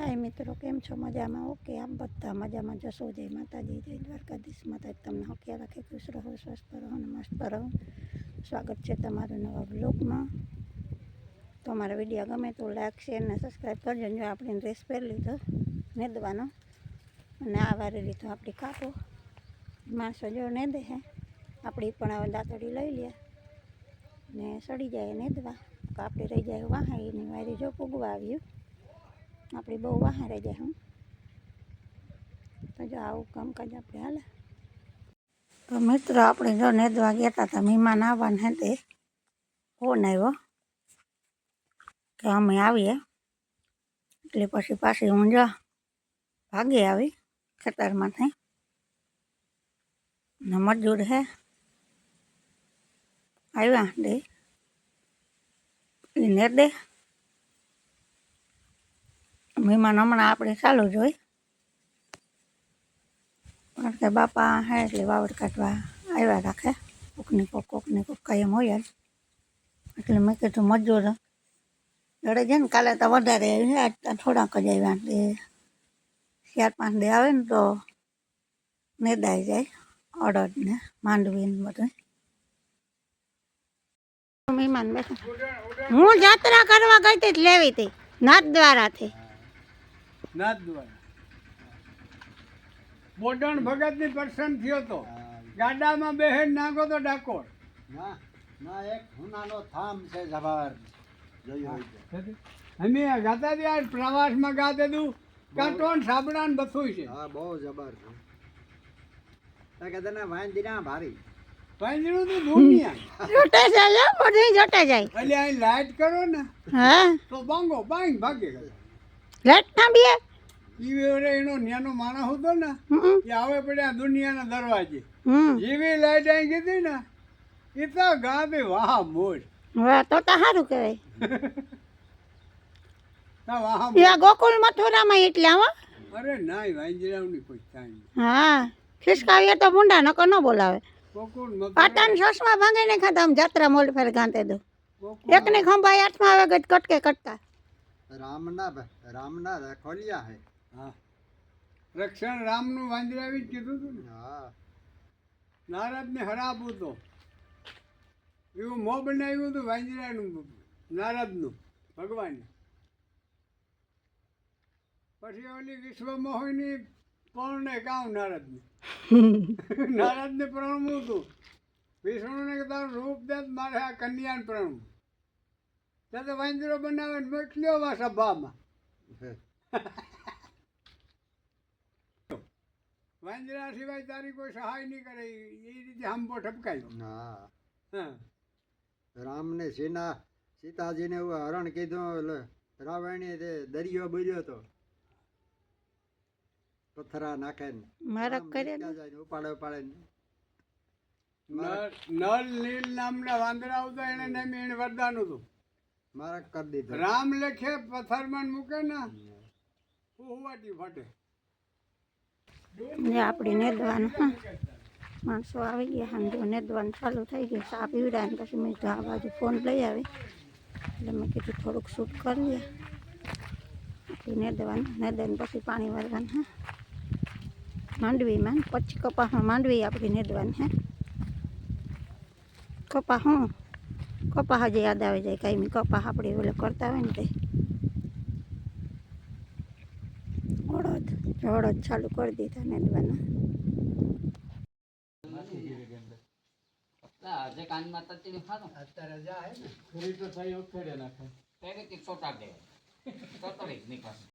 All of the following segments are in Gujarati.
હાય મિત્રો, કેમ છો? મજામાં? ઓકે, આમ બધા મજામાં જશો જય માતાજી, જય દ્વારકાધીશ માતાજી. તમને ઓકે રાખે? ખુશ રહો, સ્વસ્થ રહો અને મસ્ત રહો. સ્વાગત છે તમારું નવા બ્લોગમાં તો અમારા વીડિયો ગમે તો લાઈક, શેર ને સબસ્ક્રાઈબ કરજો. જો આપણે ડ્રેસ પહેરી લીધો, નેદવાનો, અને આ વારે લીધો આપણી કાપો. માણસો જો નેદે હે. આપણી પણ હવે દાંતડી લઈ લે ને સડી જાય નેદવા. કાપડી રહી જાય વાહ, એની વારી જો પૂગવા આવ્યું. આપણી બહુ વાહ રહી જાય હું. તો જો આવું કામકાજ આપણે હાલે. તો મિત્રો, આપણે જો નેદવા ગયા હતા તો મહેમાન આવવાના હે તે. ફોન આવ્યો કે અમે આવીએ. એટલે પછી પાછી હું જા, ભાગી આવી ખેતરમાંથી ને મજૂર હે. આવ્યા દે એને દે મહેમાન હમણાં આપણે ચાલુ જ હોય. કારણ કે બાપા હે એટલે વાવડ કાઢવા આવ્યા રાખે. કોકની કોક કોકની કોક કાયમ હોય એટલે મેં કીધું મજૂર લડે છે ને કાલે તો વધારે આવી આજ થોડાક જ આવ્યા. એટલે ચાર પાંચ દે આવે ને તો નેદાઈ જાય. અડદ ને માંડવી ને બધું મહેમાન બેઠા. હું જાત્રા કરવા ગઈ હતી લેવી હતી. નાથ દ્વારાથી. નાથ દ્વારા બોડણ ભગતની પર્સન થયો તો. ગાડામાં બેહેડ નાખો તો ડાકોર. ના ના એક હુનાનો થામ છે જબર. અમે ગાતા ત્યાં પ્રવાસમાં ગાતે તું કાંટોન સાબડાન બધું છે. હા બહુ જબર છે. તા કે તને વાંદીના ભારી. પાંજરું તો દુનિયા. જોટે જાય મોઢે જોટે જાય. એટલે અહીં લાઈટ કરો ને. હા. તો બાંગો બાંગ ભાગે ગયો. લેટ ના બે. ઈ વેરે એનો ન્યાનો માણસ હતો ને એ આવે પડ્યા દુનિયાના દરવાજે. જેવી લાઈટ અહીં કીધી ને એ તો ગાતે વાહ મોજ વાહ તો તો સારું કહેવાય. ગોકુલ આ મથુરામાં એટલે આવા. અરે ના વાંજરાવની કોઈ થાય હા ખિસકાવીએ તો ભૂંડા નકો ન બોલાવે. પાટણ સસમાં ભાંગીને ખાતા આમ જાત્રા મોલ ફેર ગાંતે દો એકને ખંભાઈ આઠમાં આવે કટકે કટકા. રામના રામના રાખોલિયા હે. હા. રક્ષણ રામનું વાંજરાવી જ કીધું હતું ને? હા. નારદને હરાવું તો. એવું મોં બનાવ્યું હતું વાંદરાનું નારદનું ભગવાને પછી ઓલી વિશ્વમોહિની મોહિની પૌર્ણે કામ નારદને. નારદને પ્રણવું હતું. વિષ્ણુને તારું રૂપ દે મારે આ કન્યાને પ્રણવું. ત્યાં તો વાંદરો બનાવે ને મોકલ્યો વા સભામાં. વાંદરા સિવાય તારી કોઈ સહાય નહીં કરે એ રીતે હાંભો ઠપકાયો. હા. રામને સીના સીતાજીને એવું હરણ કીધું એટલે રાવણે તે દરિયો બુર્યો હતો. પથ્થરા નાખે ને? મારક રામ કરે ઉપાડે ઉપાડે ને. નળ નળ નીલ નામના વાંદરા આવતા એને નામે એને વરદાન હતું. મારક કરી દીધો. રામ લેખે પથ્થરમાં મૂકે ને હુવાટી ફાટે. ને આપણે નેદવાનું હા? માણસો આવી ગયા હા જો નેદવાનું ચાલુ થઈ ગયું. ચા પીવડાય ને પછી મેં આ બાજુ ફોન લઈ આવી. એટલે મેં કીધું થોડુંક શૂટ કરી લઈએ. પછી નેદવાનું નેદાઈને પછી પાણી વાળવાનું હા? માંડવીમાં ને પછી કપાસમાં માંડવી આપણી નેદવાની હે? કપા હું? કપા જ યાદ આવી જાય કાંઈ કપા આપણે ઓલે કરતા હોય ને તે. અડદ અડદ ચાલુ કરી દીધા નેદવાના આજે કાનમાં ને ખાધું? અત્યારે જાય ને. નાખે. તે છોટા દે. તતડી નીકળશે.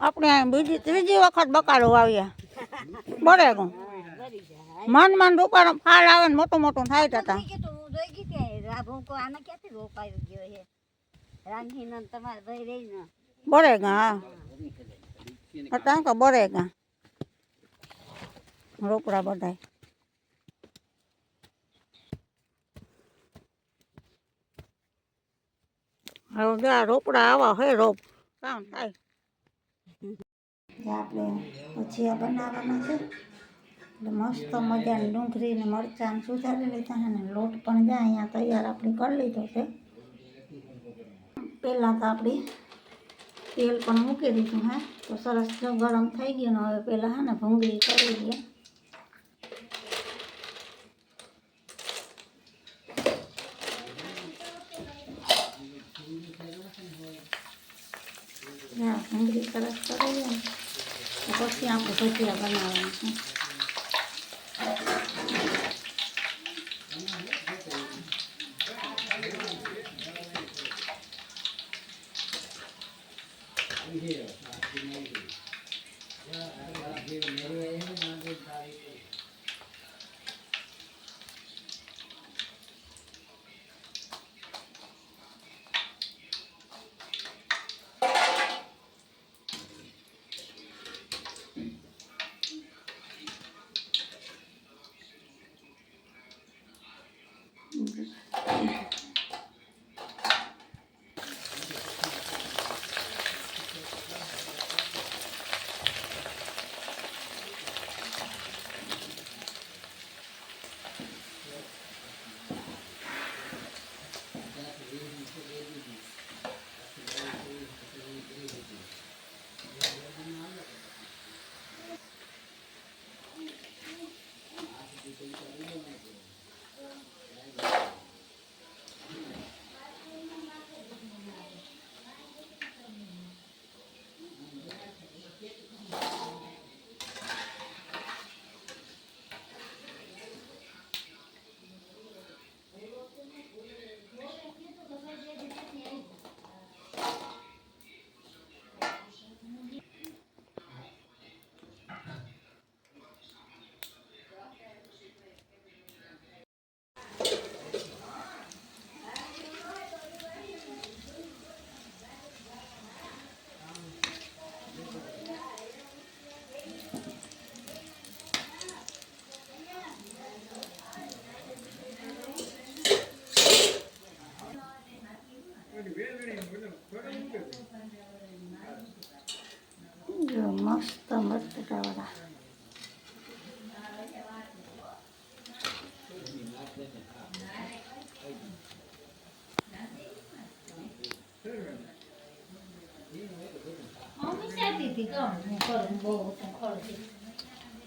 આપણે બીજી ત્રીજી વખત બકાડો વાવ્યા બરે ગયું મન મન રૂપાનો ફાળ આવે ને મોટું મોટું થાય હતા તો. હું બરે ગા હતા કે બરે ગા. રોપડા બધાય. હવે રોપડા આવા હોય રોપ કામ થાય. કે આપણે ભજીયા બનાવવાના છે. એટલે મસ્ત મજાની ડુંગળી ને મરચાં સુધારી લીધા છે ને લોટ પણ જાય અહીંયા તૈયાર આપણે કરી લીધો છે. પહેલાં તો આપણે તેલ પણ મૂકી દીધું હે. તો સરસ ગરમ થઈ ગયું ને હવે પહેલાં હે ને ભૂંગળી કરી દઈએ હા, ભૂંગળી સરસ કરી દઈએ ને તો પછી આપણે ભજીયા બનાવવાના છે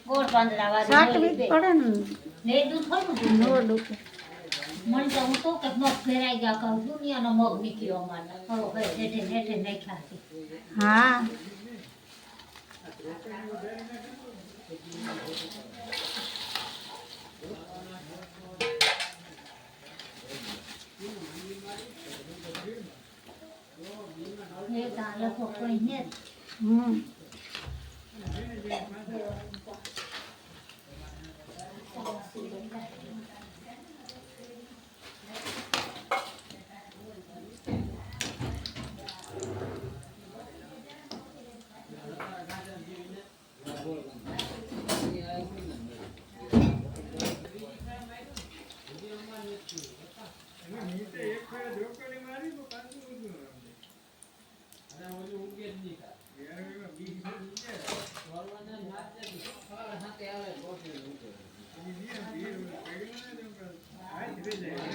ગોળ પાંદડા વાળી સાટવી પડે ને ને દૂધ થોડું નો ડૂબે મને તો હું તો કે મગ ફેરાઈ ગયા કહું દુનિયાનો મગ નીકળ્યો અમારે ખરો ભાઈ હેઠે હેઠે નાખ્યા છે હા એ તો કોઈ લોકો કોઈ ને જ હમ હા